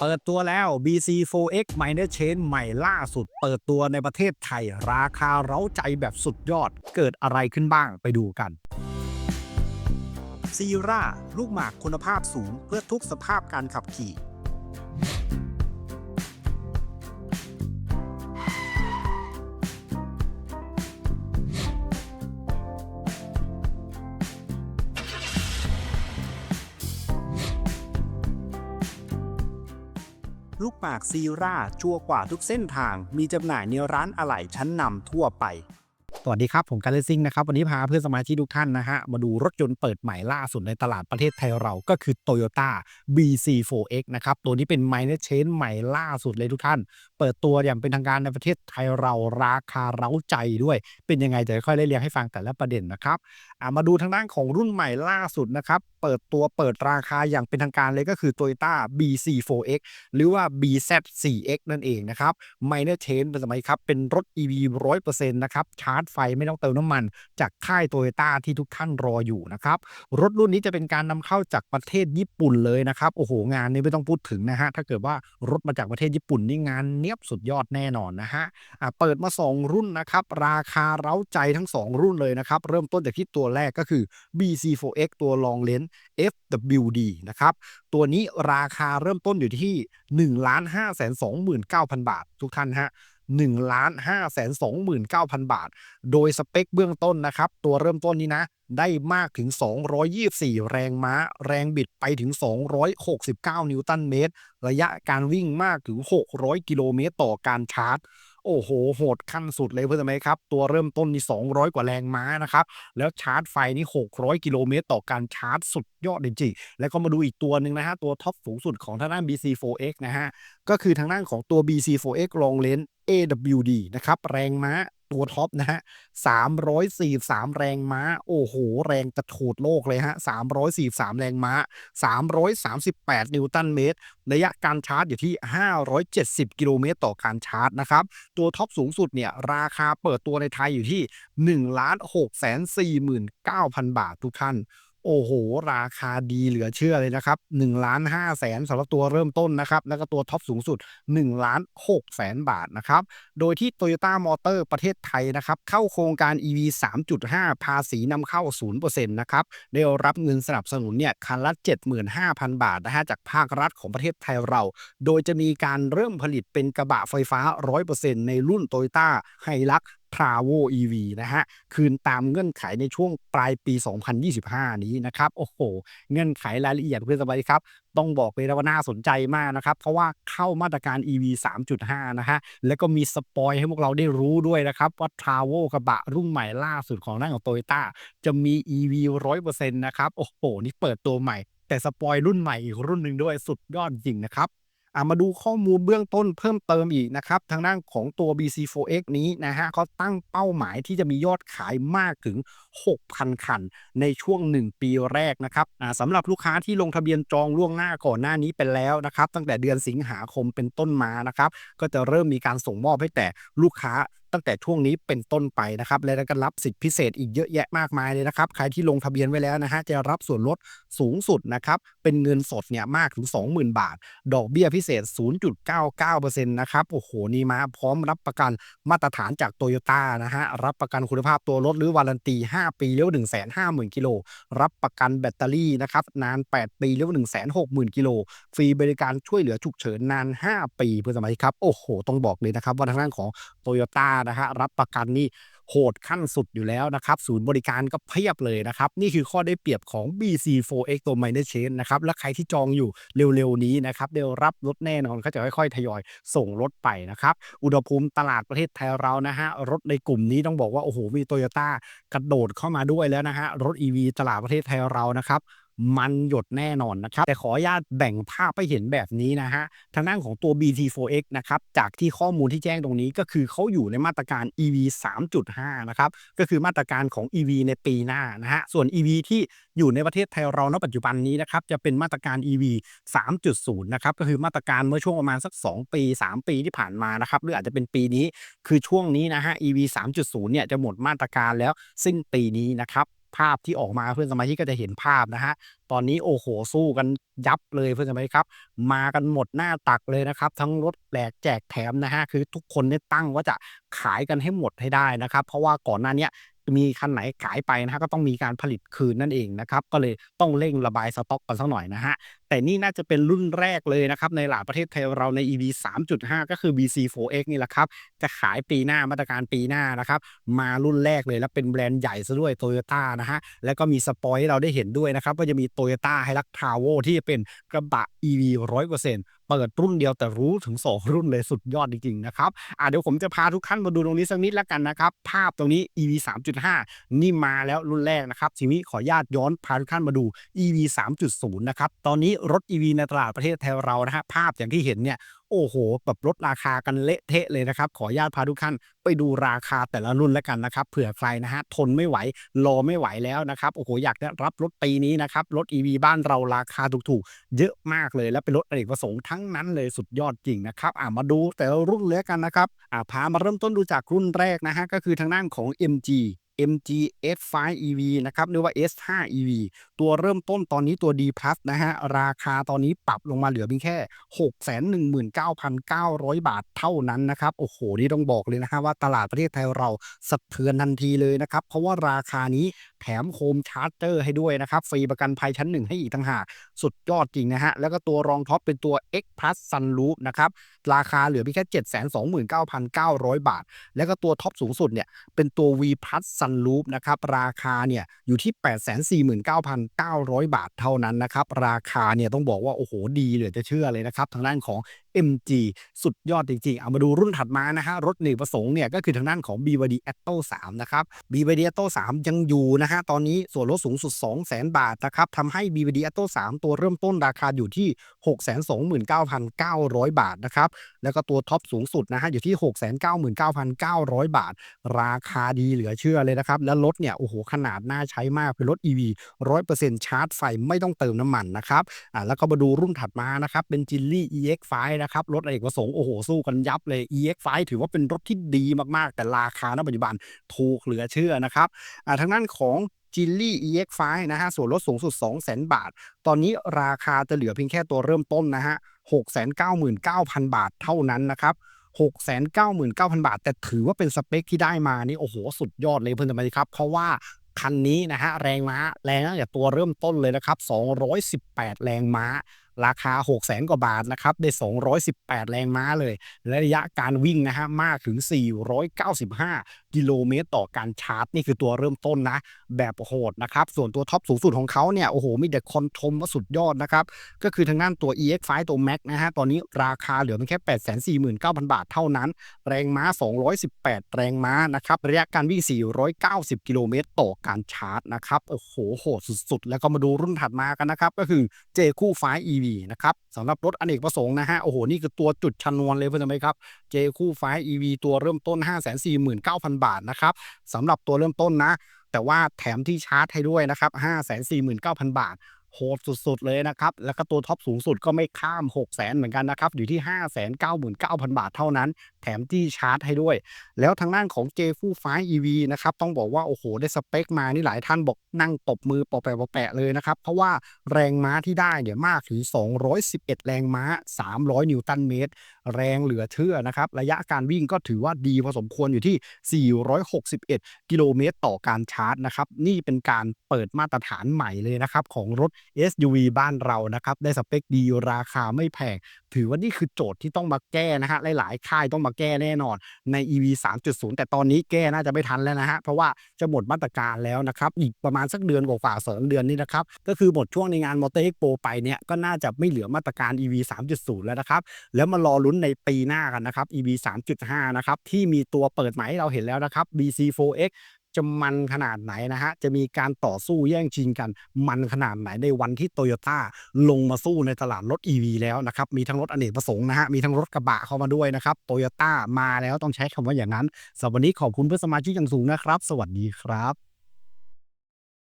เปิดตัวแล้ว BC4X Minor Chain ใหม่ล่าสุด เปิดตัวในประเทศไทย ราคาเร้าใจแบบสุดยอด เกิดอะไรขึ้นบ้างไปดูกันซีราลูกหมากคุณภาพสูงเพื่อทุกสภาพการขับขี่ ลูกหมากซีราชัวกว่าทุกเส้นทาง มีจำหน่ายในร้านอะไหล่ชั้นนำทั่วไป สวัสดีครับ ผมการเลซิ่งนะครับ วันนี้พาเพื่อนสมาชิกทุกท่านนะฮะ มาดูรถยนต์เปิดใหม่ล่าสุดในตลาดประเทศไทยเราก็คือ Toyota BC4X นะครับ ตัวนี้เป็น Minor Change ใหม่ล่าสุดเลยทุกท่าน เปิดตัวอย่างเป็นทางการในประเทศไทยเราราคาเร้าใจด้วย เป็นยังไงจะค่อยไล่เรียงให้ฟังแต่ละประเด็นนะครับมาดูทางด้านของรุ่นใหม่ล่าสุดนะครับเปิดตัวเปิดราคาอย่างเป็นทางการเลยก็คือ Toyota BC4X หรือว่า BZ4X นั่นเองนะครับ Minor Change เป็นสมัยครับเป็นรถ EV 100%นะครับชาร์จไฟไม่ต้องเติมน้ำมัน จากค่าย Toyota ที่ทุกท่านรออยู่นะครับ รถรุ่นนี้จะเป็นการนำเข้าจากประเทศญี่ปุ่นเลยนะครับ โอ้โห งานนี้ไม่ต้องพูดถึงนะฮะ ถ้าเกิดว่ารถมาจากประเทศญี่ปุ่นนี่งานเนียบสุดยอดแน่นอนนะฮะะเปิดมา 2 รุ่นนะครับ ราคาเร้าใจทั้ง 2 รุ่นเลยนะครับ เริ่มต้นจากที่ตัวแรกก็คือ BC4X ตัว Long Range FWD นะครับ ตัวนี้ราคาเริ่มต้นอยู่ที่ 1 5 2 9 0 0 0 บาท ทุกท่านฮะ1 5 2 9 0 0 0 บาท โดยสเปคเบื้องต้นนะครับ ตัวเริ่มต้นนี้นะ ได้มากถึง 224 แรงม้า แรงบิดไปถึง 269 นิวตันเมตร ระยะการวิ่งมากถึง 600 กิโลเมตรต่อการชาร์จ โอ้โห โหดขั้นสุดเลยเพื่อนไหมครับ ตัวเริ่มต้นนี่200 กว่าแรงม้านะครับ แล้วชาร์จไฟนี่ 600 กิโลเมตรต่อการชาร์จสุดยอดจริงๆแล้วก็มาดูอีกตัวหนึ่งนะฮะ ตัวท็อปสูงสุดของทางด้าน BC4X นะฮะ ก็คือทางด้านของตัว BC4X ลองเลน AWD นะครับ แรงม้า ตัวท็อปนะฮะ343แรงม้า โอ้โห แรงกระโถดโลกเลยฮะ343แรงม้า338นิวตันเมตร ระยะการชาร์จอยู่ที่570กิโลเมตรต่อการชาร์จนะครับ ตัวท็อปสูงสุดเนี่ย ราคาเปิดตัวในไทยอยู่ที่1 6 4 9 0 0 0บาททุกท่าน โอ้โห ราคาดีเหลือเชื่อเลยนะครับ1ล้าน5แสนสำหรับตัวเริ่มต้นนะครับ แล้วก็ตัวท็อปสูงสุด1ล้าน6แสนบาทนะครับ โดยที่ Toyota Motor ประเทศไทยนะครับ เข้าโครงการ EV 3.5 ภาษีนำเข้า 0%นะครับ ได้รับเงินสนับสนุนเนี่ยคันละ 75,000 บาทนะฮะจากภาครัฐของประเทศไทยเรา โดยจะมีการเริ่มผลิตเป็นกระบะไฟฟ้า 100%ในรุ่น Toyota Hilux t r a v o EV นะฮะ คืนตามเงื่อนไขในช่วงปลายปี 2025 นี้นะครับ โอ้โห เงื่อนไขรายละเอียดเพื่อนสบายครับ ต้องบอกเลยว่าน่าสนใจมากนะครับ เพราะว่าเข้ามาตรการ EV 3.5 นะฮะ แล้วก็มีสปอยให้พวกเราได้รู้ด้วยนะครับ ว่า t r a v o กระบะรุ่นใหม่ล่าสุดของนั่งของ Toyota จะมี EV 100%นะครับ โอ้โห นี่เปิดตัวใหม่ แต่สปอยรุ่นใหม่อีกรุ่นหนึ่งด้วยสุดยอดจริงนะครับ อะมาดูข้อมูลเบื้องต้นเพิ่มเติมอีกนะครับ ทางด้านของตัว BC4X นี้นะฮะเขาตั้งเป้าหมายที่จะมียอดขายมากถึง 6,000 คัน ในช่วง 1 ปีแรกนะครับอ่าสำหรับลูกค้าที่ลงทะเบียนจองล่วงหน้าก่อนหน้านี้ไปแล้วนะครับ ตั้งแต่เดือนสิงหาคมเป็นต้นมานะครับ ก็จะเริ่มมีการส่งมอบให้แต่ลูกค้า ตั้งแต่ช่วงนี้เป็นต้นไปนะครับ และก็รับสิทธิพิเศษอีกเยอะแยะมากมายเลยนะครับ ใครที่ลงทะเบียนไว้แล้วนะฮะจะรับส่วนลดสูงสุดนะครับ เป็นเงินสดเนี่ยมากถึง 20,000 บาท ดอกเบี้ยพิเศษ 0.99%นะครับโอ้โหนี่มาพร้อมรับประกันมาตรฐานจากโตโยต้านะฮะรับประกันคุณภาพตัวรถหรือวารันตี 5 ปีเลี้ยว150,000กิโลรับประกันแบตเตอรี่นะครับนาน 8 ปีเลี้ยว160,000กิโลฟรีบริการช่วยเหลือฉุกเฉินนาน 5 ปีเพื่อนสมาชิกครับโอ้โห ต้องบอกเลยนะครับว่าทางด้านของโตโยต้านะฮะรับประกันนี่โหดขั้นสุดอยู่แล้วนะครับ ศูนย์บริการก็เพียบเลยนะครับ นี่คือข้อได้เปรียบของ BC4X ตัว Minor Chain นะครับ และใครที่จองอยู่เร็วๆนี้นะครับเดี๋ยวรับรถแน่นอนเขาจะค่อยๆ ทยอยส่งรถไปนะครับ อุณหภูมิตลาดประเทศไทยเรานะฮะ รถในกลุ่มนี้ต้องบอกว่า โอ้โห มีโตโยต้ากระโดดเข้ามาด้วยแล้วนะฮะ รถ EV ตลาดประเทศไทยเรานะครับ มันหยดแน่นอนนะครับ แต่ขออนุญาตแบ่งภาพให้เห็นแบบนี้นะฮะ ทางด้านของตัว BT4X นะครับ จากที่ข้อมูลที่แจ้งตรงนี้ก็คือเขาอยู่ในมาตรการ EV 3.5 นะครับ ก็คือมาตรการของ EV ในปีหน้านะฮะ ส่วน EV ที่อยู่ในประเทศไทยเราณปัจจุบันนี้นะครับ จะเป็นมาตรการ EV 3.0 นะครับ ก็คือมาตรการเมื่อช่วงประมาณสัก 2 ปี 3 ปีที่ผ่านมานะครับ หรืออาจจะเป็นปีนี้ คือช่วงนี้นะฮะ EV 3.0 เนี่ยจะหมดมาตรการแล้วสิ้นปีนี้นะครับ ภาพที่ออกมาเพื่อนสมาชิกก็จะเห็นภาพนะฮะตอนนี้โอ้โหสู้กันยับเลยเพื่อนสมาชิกครับ มากันหมดหน้าตักเลยนะครับ ทั้งรถแหลกแจกแถมนะฮะคือทุกคนเนี่ยตั้งว่าจะขายกันให้หมดให้ได้นะครับ เพราะว่าก่อนหน้านี้มีคันไหนขายไปนะฮะก็ต้องมีการผลิตคืนนั่นเองนะครับ ก็เลยต้องเร่งระบายสต็อกกันสักหน่อยนะฮะแต่นี่น่าจะเป็นรุ่นแรกเลยนะครับ ในหลายประเทศไทยเราใน EV 3.5 ก็คือ BC4X นี่แหละครับ จะขายปีหน้ามาตรการปีหน้านะครับ มารุ่นแรกเลยแล้วเป็นแบรนด์ใหญ่ซะด้วย Toyota นะฮะ แล้วก็มีสปอยให้เราได้เห็นด้วยนะครับว่าจะมี Toyota h i l u x t r a v o ที่จะเป็นกระบะ EV 100%เปิดรุ่นเดียวแต่รู้ถึง 2 รุ่นเลยสุดยอดจริงๆนะครับอะเดี๋ยวผมจะพาทุกท่านมาดูตรงนี้สักนิดแล้วกันนะครับ ภาพตรงนี้ EV 3.5 นี่มาแล้วรุ่นแรกนะครับทีนี้ขออนุญาตย้อนพาทุกท่านมาดู EV 3.0 นะครับตอนนี้รถ EV ในตลาดประเทศไทยเรานะฮะภาพอย่างที่เห็นเนี่ยโอ้โหแบบลดราคากันเละเทะเลยนะครับ ขออนุญาตพาทุกท่านไปดูราคาแต่ละรุ่นแล้วกันนะครับเผื่อใครนะฮะทนไม่ไหวรอไม่ไหวแล้วนะครับโอ้โหอยากจะรับรถปีนี้นะครับรถ EV บ้านเราราคาถูกๆ เยอะมากเลยและเป็นรถอเนกประสงค์ทั้งนั้นเลยสุดยอดจริงนะครับอ่ามาดูแต่ละรุ่นเลยกันนะครับอ่าพามาเริ่มต้นดูจากรุ่นแรกนะฮะก็คือทางด้านของ MG MG S5 EV นะครับหรือว่า S5 EV ตัวเริ่มต้นตอนนี้ตัว D Plus นะฮะ ราคาตอนนี้ปรับลงมาเหลือเพียงแค่ 619,900 บาทเท่านั้นนะครับ โอ้โห นี่ต้องบอกเลยนะฮะว่าตลาดประเทศไทยเราสะเทือนทันทีเลยนะครับ เพราะว่าราคานี้ แถมโฮมชาร์จเจอร์ให้ด้วยนะครับ ฟรีประกันภัยชั้นหนึ่งให้อีกต่างหากสุดยอดจริงนะฮะ แล้วก็ตัวรองท็อปเป็นตัว X Plus Sunroof นะครับ ราคาเหลือเพียงแค่ 729,900 บาท แล้วก็ตัวท็อปสูงสุดเนี่ย เป็นตัว V Plus Sunroof นะครับ ราคาเนี่ยอยู่ที่ 849,900 บาทเท่านั้นนะครับ ราคาเนี่ยต้องบอกว่า โอ้โห ดีเหลือจะเชื่อเลยนะครับ ทางด้านของ MG สุดยอดจริงๆ เอามาดูรุ่นถัดมานะฮะรถเนกประสงค์เนี่ยก็คือทางด้านของ BYD Atto 3 นะครับ BYD Atto 3 ยังอยู่นะฮะตอนนี้ส่วนลดสูงสุด 200,000 บาทนะครับทำให้ BYD Atto 3 ตัวเริ่มต้นราคาอยู่ที่ 629,900 บาทนะครับแล้วก็ตัวท็อปสูงสุดนะฮะอยู่ที่ 699,900 บาท ราคาดีเหลือเชื่อเลยนะครับ แล้วรถเนี่ยโอ้โหขนาดน่าใช้มากเป็นรถ EV 100%ชาร์จไฟไม่ต้องเติมน้ำมันนะครับอ่าแล้วก็มาดูรุ่นถัดมานะครับเป็น Geely EX5 นะครับ รถอเนกประสงค์โอ้โหสู้กันยับเลย EX5 ถือว่าเป็นรถที่ดีมากๆ แต่ราคาณปัจจุบันถูกเหลือเชื่อนะครับอ่าทางด้านของ g i l l y EX5 นะฮะส่วนลดสูงสุด 200,000 บาท ตอนนี้ราคาจะเหลือเพียงแค่ตัวเริ่มต้นนะฮะ699,000 บาทเท่านั้นนะครับ699,000 บาท แต่ถือว่าเป็นสเปคที่ได้มานี่โอ้โห สุดยอดเลยเพื่อนสมาชิกครับ เพราะว่าคันนี้นะฮะแรงม้าแรงตั้งแต่ตัวเริ่มต้นเลยนะครับ218 แรงม้า ราคา 6 0แสนกว่าบาทนะครับได้ 218 แรงม้าเลย และระยะการวิ่งนะฮะมากถึง 495 กิโลเมตรต่อการชาร์จ นี่คือตัวเริ่มต้นนะ แบบโหดนะครับ ส่วนตัวท็อปสูงสุดของเขาเนี่ย โอ้โห มีแต่คอนชมว่าสุดยอดนะครับ ก็คือทางด้านตัว EX5 ตัว Max นะฮะ ตอนนี้ราคาเหลือเพียงแค่ 849,000 บาทเท่านั้น แรงม้า 218 แรงม้านะครับ ระยะการวิ่ง 490 กิโลเมตรต่อการชาร์จนะครับ โอ้โห โหดสุดๆ แล้วก็มาดูรุ่นถัดมากันนะครับ ก็คือ J คู่ไฟ EV นะครับสำหรับรถอเนกประสงค์นะฮะ โอ้โห นี่คือตัวจุดชนวนเลยเพื่อนไหมครับ J คู่ไฟ EV ตัวเริ่มต้น 549,000บาทนะครับสำหรับตัวเริ่มต้นนะ แต่ว่าแถมที่ชาร์จให้ด้วยนะครับ549,000 บาท โหดสุดๆเลยนะครับ แล้วก็ตัวท็อปสูงสุดก็ไม่ข้าม 6 0 0 0 0 เหมือนกันนะครับ อยู่ที่ 599,000 บาทเท่านั้น แถมที่ชาร์จให้ด้วย แล้วทางด้านของ j ฟูไฟ EV นะครับ ต้องบอกว่า โอ้โห ได้สเปคมานี่หลายท่านบอกนั่งตบมือปอแปะปอแปะเลยนะครับ เพราะว่าแรงม้าที่ได้เนี่ยมากถึง 211 แรงม้า 300 นิวตันเมตร แรงเหลือเชื่อนะครับ ระยะการวิ่งก็ถือว่าดีพอสมควรอยู่ที่ 461 กิโลเมตรต่อการชาร์จนะครับนี่เป็นการเปิดมาตรฐานใหม่เลยนะครับของรถ SUV บ้านเรานะครับ ได้สเปคดีราคาไม่แพง ถือว่านี่คือโจทย์ที่ต้องมาแก้นะฮะ หลายๆ ค่ายต้องมาแก้แน่นอนใน EV 3.0 แต่ตอนนี้แก้น่าจะไม่ทันแล้วนะฮะ เพราะว่าจะหมดมาตรการแล้วนะครับ อีกประมาณสักเดือนกว่าๆสองเดือนนี้นะครับ ก็คือหมดช่วงในงาน m o t o r Expo ไปเนี่ยก็น่าจะไม่เหลือมาตรการ EV 3.0 แล้วนะครับ แล้วมารอลุ้นในปีหน้ากันนะครับ EV 3.5 นะครับที่มีตัวเปิดใหม่ให้เราเห็นแล้วนะครับ BC4X จะมันขนาดไหนนะฮะ จะมีการต่อสู้แย่งชิงกัน มันขนาดไหนในวันที่โตโยต้าลงมาสู้ในตลาดรถ EV แล้วนะครับ มีทั้งรถอเนกประสงค์นะฮะ มีทั้งรถกระบะเข้ามาด้วยนะครับโตโยต้ามาแล้วต้องใช้คำว่าอย่างนั้นสำหรับวันนี้ขอบคุณเพื่อนสมาชิกอย่างสูงนะครับ สวัสดีครับ